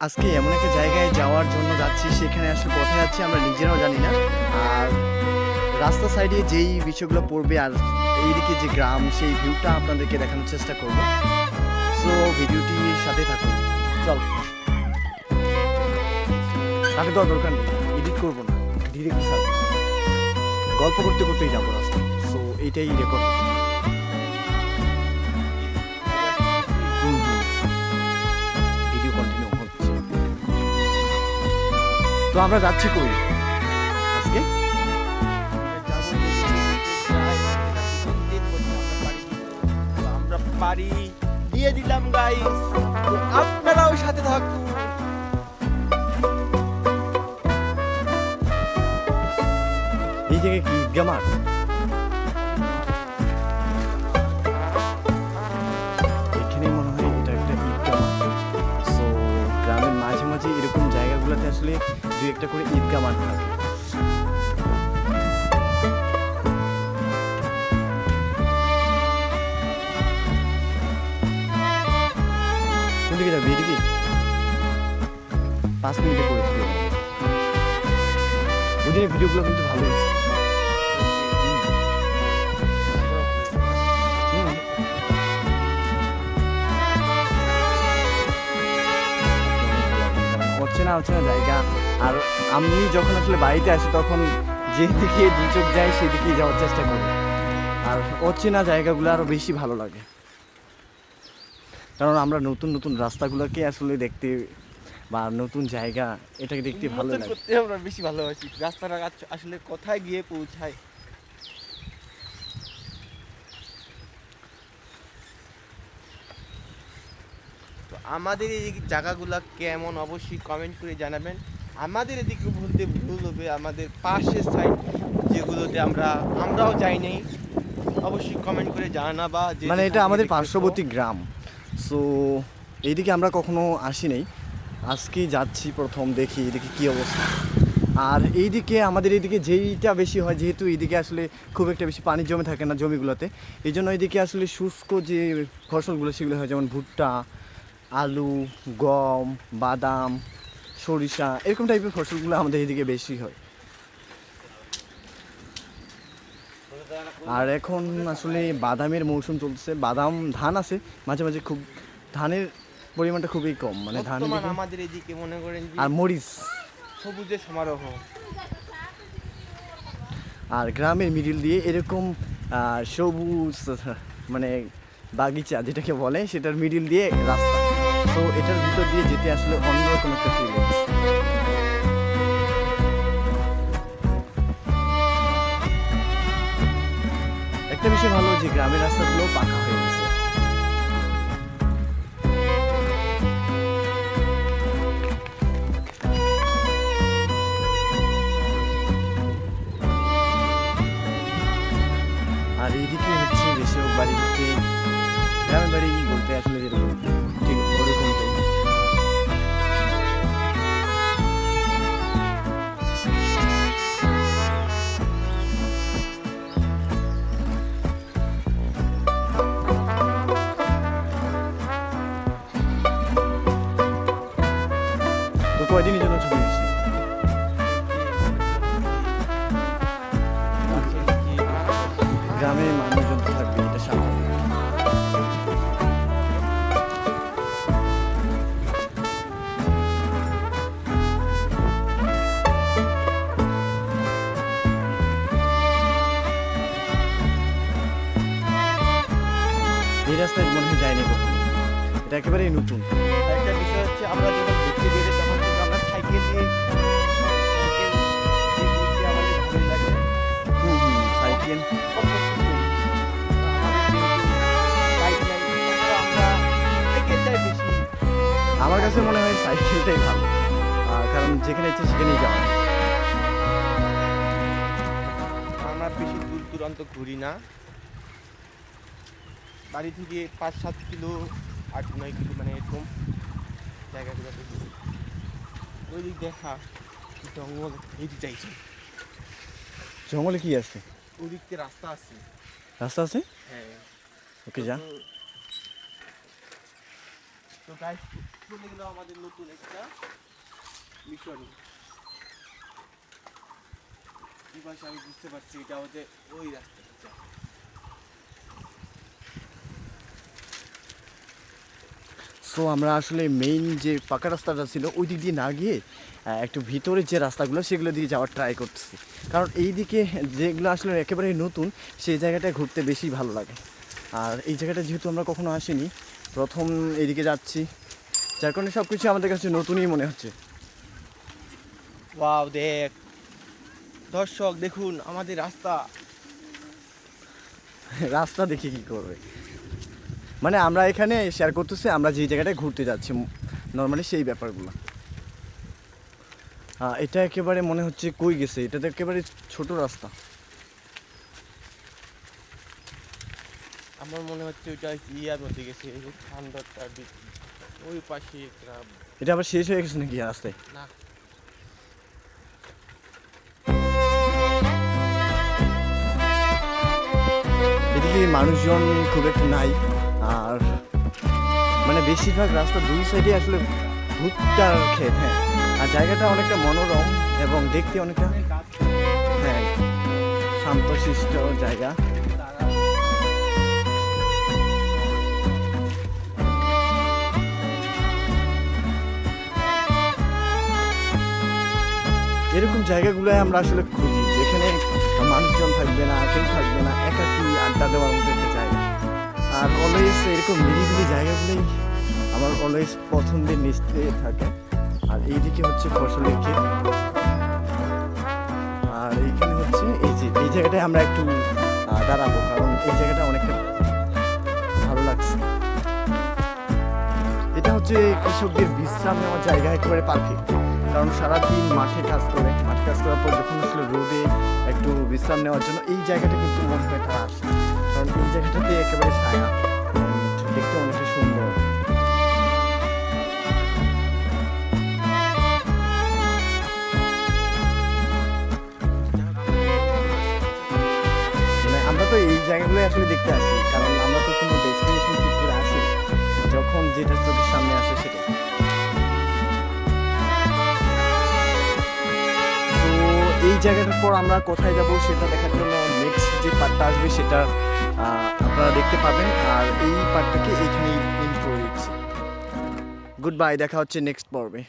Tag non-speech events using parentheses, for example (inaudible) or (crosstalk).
আজকে এমন একটা জায়গায় যাওয়ার জন্য যাচ্ছি, সেখানে আসলে কোথায় যাচ্ছি আমরা নিজেরাও জানি না। আর রাস্তা সাইডে যেই বিষয়গুলো পড়বে আর এইদিকে যে গ্রাম, সেই ভিউটা আপনাদেরকে দেখানোর চেষ্টা করব। সো ভিডিওটির সাথে থাকুন। চল। কাটে দেওয়ার দরকার নেই এডিট করব না ডিরেক্ট গল্প করতে করতেই যাব রাস্তা সো এইটাই রেকর্ড তো আমরা যাচ্ছি কই? আজকে? আমরা পারি দিয়ে দিলাম গাইস আপনারাও সাথে থাকুন। এই জায়গায় কি ঈদগা মাঠ এখানেই মনে হয় এটা একটা ঈদগা মাঠ সো গ্রামের মাঝে মাঝে এরকম আসলে দু একটা করে ঈদগা মাঠ থাকে। পাঁচ মিনিটে করে ওই ভিডিওগুলো কিন্তু ভালো হয়েছে। অচেনা অচেনা জায়গা। আর আমি যখন আসলে বাড়িতে আসি তখন যেদিকে দু চোখ যায় সেদিকেই যাওয়ার চেষ্টা করি। আর অচেনা জায়গাগুলো আরও বেশি ভালো লাগে। কারণ আমরা নতুন নতুন রাস্তাগুলোকে আসলে দেখতে বা নতুন জায়গা এটাকে দেখতে ভালো লাগে। আমরা বেশি ভালোবাসি। রাস্তাটা আসলে কোথায় গিয়ে পৌঁছায় আমাদের এই জায়গাগুলো কেমন অবশ্যই কমেন্ট করে জানাবেন। আমাদের এদিকে বলতে ভুল হবে আমাদের পাশের সাইড যেগুলোতে আমরা আমরাও যাই নাই অবশ্যই কমেন্ট করে জানাবা যে মানে এটা আমাদের পার্শ্ববর্তী গ্রাম। সো এইদিকে আমরা কখনো আসি নাই। আজকে যাচ্ছি প্রথম দেখি এদিকে কি অবস্থা। আর এইদিকে আমাদের এইদিকে যেইটা বেশি হয় যেহেতু এইদিকে আসলে খুব একটা বেশি পানি জমে থাকে না জমিগুলোতে এই জন্য এইদিকে আসলে শুষ্ক যে ফসলগুলো সেগুলো হয় যেমন ভুট্টা আলু গম বাদাম সরিষা এরকম টাইপের ফসলগুলো আমাদের এইদিকে বেশি হয়। আর এখন আসলে বাদামের মৌসুম চলতেছে। বাদাম ধান আছে মাঝে মাঝে খুব ধানের পরিমাণটা খুবই কম। মানে ধান আমাদের এদিকে মনে করেন আর মরিচ। সবুজের সমারোহ। আর গ্রামের মিডিল দিয়ে এরকম সবুজ মানে বাগিচা যেটাকে বলে সেটার মিডিল দিয়ে রাস্তা তো এটার ভিতর দিয়ে যেতে আসলে অন্যরকম একটা একটা বিষয় ভালো যে গ্রামের রাস্তাগুলো পাকা গ্রামের মানুষজন থাকবে এটা স্বাভাবিক এই রাস্তায় মনে হয় যায়নি কখনো। এটা একেবারেই নতুন। একটা বিষয় হচ্ছে আমরা যখন ঘুরতে আমরা সাইকেল আমরা কাছে মনে হয় সাইকেলটাই ভালো। কারণ যেখানে ইচ্ছে সেখানেই যাওয়া আমরা বেশি দূর দূরান্ত ঘুরি না। বাড়ি থেকে পাঁচ সাত কিলো আট নয় কিলো মানে এরকম জায়গাগুলোতে ঘুরি। ওই দিক দেখা জঙ্গল এই দিক চাইছে জঙ্গলে কি আছে? ওই দিক রাস্তা আছে। রাস্তা আছে? হ্যাঁ। ওকে যা তো গাইস চলে গেল আমাদের নতুন একটা মিশন এই পাশে আমি বুঝতে পারছি এটা হচ্ছে ওই রাস্তাটা। সো আমরা আসলে মেইন যে পাকা রাস্তাটা ছিল ওই দিক দিয়ে না গিয়ে একটু ভিতরের যে রাস্তাগুলো সেগুলো দিয়ে যাওয়ার ট্রাই করতেছি। কারণ এই দিকে যেগুলো আসলে একেবারে নতুন সেই জায়গাটায় ঘুরতে বেশি ভালো লাগে। আর এই জায়গাটা যেহেতু আমরা কখনো আসিনি প্রথম এইদিকে যাচ্ছি যার কারণে সব কিছু আমাদের কাছে নতুনই মনে হচ্ছে। ওয়াও দেখ। দর্শক দেখুন আমাদের রাস্তা। (laughs) রাস্তা দেখে কি করবে? মানে আমরা এখানে শেয়ার করতেছি আমরা যে জায়গাটায় ঘুরতে যাচ্ছি নর্মালি সেই ব্যাপারগুলো। এটা একেবারে মনে হচ্ছে কই গেছে এটা তো একেবারে ছোট রাস্তা। আমার মনে হচ্ছে ওইটা ইয়ার মধ্যে গেছে দিক ওই পাশে এটা আবার শেষ হয়ে গেছে নাকি রাস্তায়? না। এদিকে মানুষজন খুব একটা নাই। আর মানে বেশিরভাগ রাস্তা দুই সাইডে আসলে ভুট্টার ক্ষেত হ্যাঁ আর জায়গাটা অনেকটা মনোরম এবং দেখতে অনেকটা হ্যাঁ শান্তশিষ্ট জায়গা। এরকম জায়গাগুলোয় আমরা আসলে খুঁজি, যেখানে মানুষজন থাকবে না, কেউ থাকবে না, একাকি আড্ডা দেওয়ার মতো একটা আর অলওয়েজ এরকম নিরিবিলি জায়গাগুলোই আমার অলওয়েজ পছন্দের লিস্টে থাকে। আর এইদিকে হচ্ছে ফসলের ক্ষেত। আর এইখানে হচ্ছে এই যে, এই জায়গাটায় আমরা একটু দাঁড়াবো, কারণ এই জায়গাটা অনেকটা ভালো লাগছে। এটা হচ্ছে কৃষকদের বিশ্রাম নেওয়ার জায়গা, একেবারে পারফেক্ট। কারণ সারাদিন মাঠে কাজ করে, মাঠে কাজ করার পর যখন আসলে রোদে একটু বিশ্রাম নেওয়ার জন্য এই জায়গাটা কিন্তু মনে হয় তারা আসে কারণ এই জায়গাটাতে একেবারে ছায়া। দেখতে অনেকটা সুন্দর। মানে আমরা তো এই জায়গাগুলো আসলে দেখতে আসি, কারণ আমরা তো কোনো ডেস্টিনেশন ঠিক করে আসি যখন যেটা চোখের সামনে আসে সেটাই। তো এই জায়গাটার পর আমরা কোথায় যাব সেটা দেখার জন্য নেক্সট যে পার্টটা আসবে সেটা আপনারা দেখতে পাবেন, আর এই পার্টটাকে এইখানেই ইন করে দিচ্ছি। গুড বাই দেখা হচ্ছে নেক্সট পর্বে।